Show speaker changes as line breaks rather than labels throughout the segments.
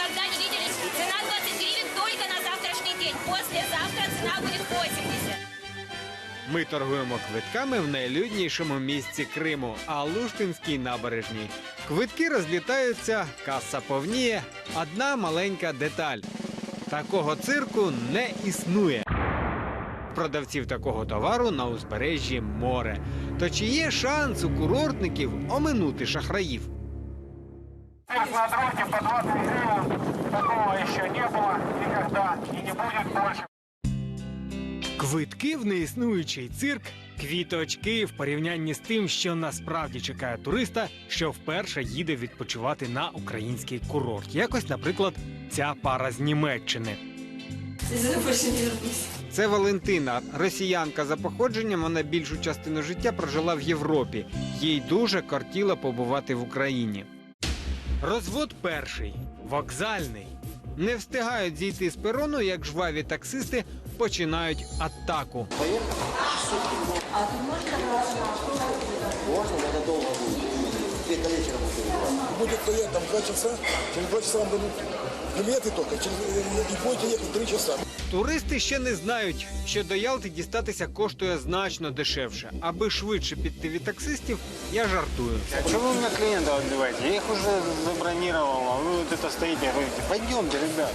никогда не видели. Цена 20 гривен только на завтрашний день. Послезавтра цена будет 80.
Ми торгуємо квитками в найлюднішому місці Криму Алуштинській набережній. Квитки розлітаються, каса повніє. Одна маленька деталь: такого цирку не існує. Продавців такого товару на узбережжі море. То чи є шанс у курортників оминути шахраїв?
Цирк на дроте по 20 гривен. Такого еще не было никогда и не будет больше.
Квитки в неіснуючий цирк, квіточки в порівнянні з тим, що насправді чекає туриста, що вперше їде відпочивати на український курорт. Якось, наприклад, ця пара з Німеччини. Це Валентина, росіянка за походженням. Вона більшу частину життя прожила в Європі. Їй дуже кортіло побувати в Україні. Розвод перший вокзальний. Не встигають зійти з перону, як жваві таксисти починають атаку.
А но это довго будет. будет
стоять там два часа, через два часа вам дадут білети тільки, через, и будете їхати три часа.
Туристи ще не знають, що до Ялти дістатися коштує значно дешевше. Аби швидше піти від таксистів, я жартую.
А что вы у меня клиентов отбиваете? Я их уже забронировал, а вы вот это стоите и говорите, пойдемте, ребят.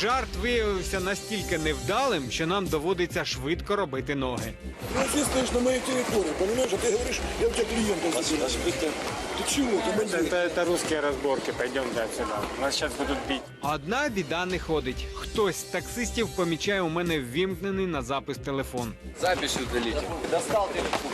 Жарт виявився настільки невдалим, що нам доводиться швидко робити ноги.
Ну, ты стоишь на моей территории, понимаешь, а ты говоришь, я у тебя клиентов заберу. Ты чего, ты
Это,
бандит?
это русские разборки, пойдемте отсюда. Нас сейчас будут бить.
Одна біда не ходить. Хтось з таксистів помічає у мене ввімкнений на запис телефон.
Запись удалите.
Достал телефон.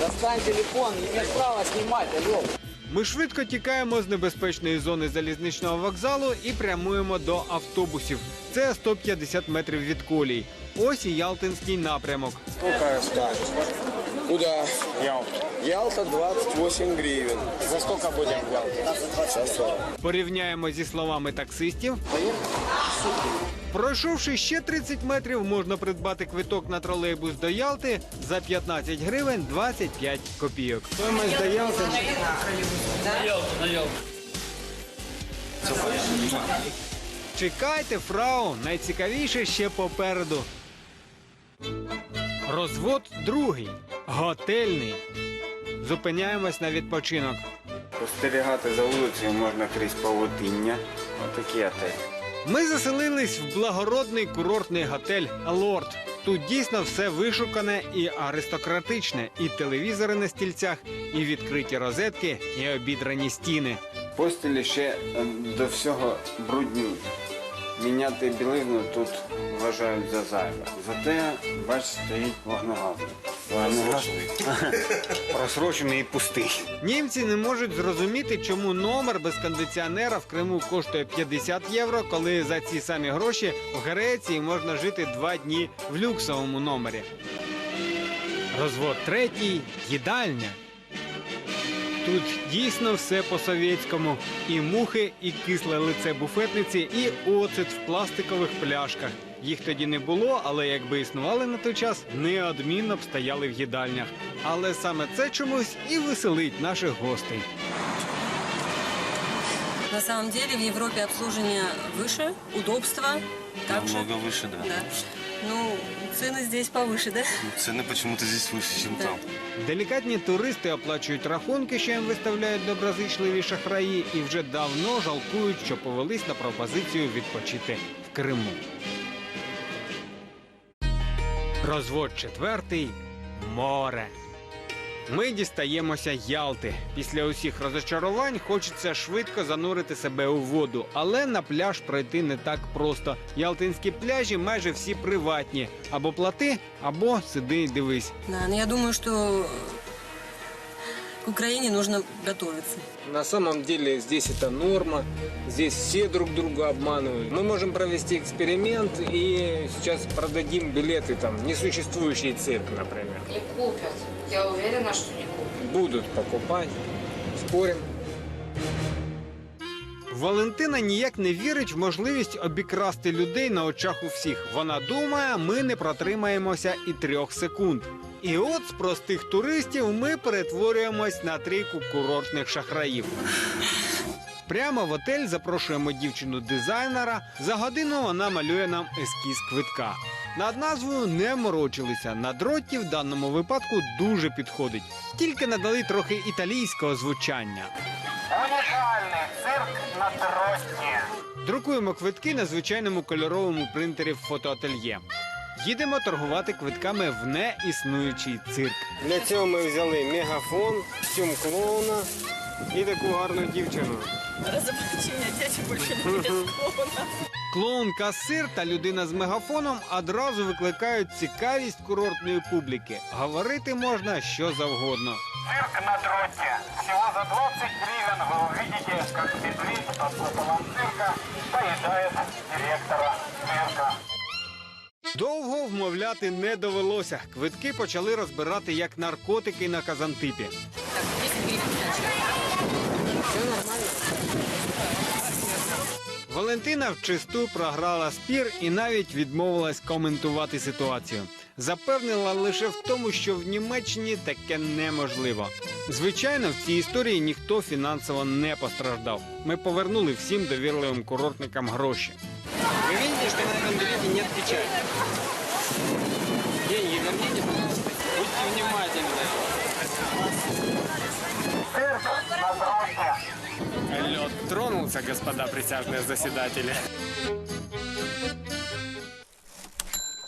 Достань телефон, не имеешь права снимать, алло.
Ми швидко тікаємо з небезпечної зони залізничного вокзалу і прямуємо до автобусів. Це 150 метрів від колій. Ось і Ялтинський напрямок.
Сколько стоит?
Куда?
Я
Ялта 28 гривен.
За сколько будем в Ялте?
Сейчас 40.
Порівняємо зі словами таксистів. Пройшовши ще 30 метрів, можна придбати квиток на тролейбус до Ялти за 15 гривень 25 копійок. Стоїмость до Ялти. Чекайте, фрау, найцікавіше ще попереду. Розвод другий, готельний. Зупиняємось на відпочинок.
Спостерігати за вулицею можна крізь павутиння. Отакі отелі.
Ми заселились в благородний курортний готель Лорд. Тут дійсно все вишукане і аристократичне, і телевізори на стільцях, і відкриті розетки, і обідрані стіни.
Постелі ще е, до всього брудні. Міняти білизну тут вважають за зайве. Зате, бач, стоїть вогнегазник. Просрочений і пустий.
Німці не можуть зрозуміти, чому номер без кондиціонера в Криму коштує 50 євро, коли за ці самі гроші в Греції можна жити два дні в люксовому номері. Розвод третій їдальня. Тут дійсно все по-совєтському. І мухи, і кисле лице буфетниці, і оцет в пластикових пляшках. Їх тоді не було, але якби існували на той час, неодмінно б стояли в їдальнях. Але саме це чомусь і веселить наших гостей.
На самом деле в Европе обслуживание выше, удобство также.
Намного выше, да.
Да. Ну, цены здесь повыше, да?
Цены почему-то здесь выше, чем
Да.
там.
Делікатні туристи оплачують рахунки, що їм виставляють доброзичливі шахраї, і вже давно жалкують, що повелись на пропозицію відпочити в Криму. Розвод четвертий море. Ми дістаємося Ялти. Після усіх розочарувань хочеться швидко занурити себе у воду, але на пляж пройти не так просто. Ялтинські пляжі майже всі приватні. Або плати, або сиди і дивись.
Но я думаю, что к Украине нужно готовиться.
На самом деле здесь это норма, здесь все друг друга обманывают. Мы можем провести эксперимент и сейчас продадим билеты там, несуществующий цирк, например.
Не купят. Я уверена, что не купят.
Будут покупать, спорим.
Валентина ніяк не вірить в можливість обікрасти людей на очах у всіх. Вона думає, ми не протримаємося і трьох секунд. І от з простих туристів ми перетворюємось на трійку курортних шахраїв. Прямо в отель запрошуємо дівчину дизайнера. За годину вона малює нам ескіз квитка. Над назвою не морочилися. На дроті в даному випадку дуже підходить. Тільки надали трохи італійського звучання.
Унікальний цирк на трості.
Друкуємо квитки на звичайному кольоровому принтері в фотоательє. Їдемо торгувати квитками в неіснуючий цирк.
Для цього ми взяли мегафон, костюм клоуна і таку гарну дівчину.
Разоблачение дяди больше не клоуна.
Клоун-касир та людина з мегафоном одразу викликають цікавість курортної публіки. Говорити можна що завгодно.
Цирк на дроте. Всего за 20 гривен вы увидите, как медведь под куполом цирка поедает
Довго вмовляти не довелося. Квитки почали розбирати як наркотики на Казантипі.
Так, 10 гривен сдачи. Все нормально.
Валентина вчисту програла спір і навіть відмовилась коментувати ситуацію. Запевнила лише в тому, що в Німеччині таке неможливо. Звичайно, в цій історії ніхто фінансово не постраждав. Ми повернули всім довірливим курортникам гроші.
Ви бачите, що на цьому білеті нет господа присяжные заседатели.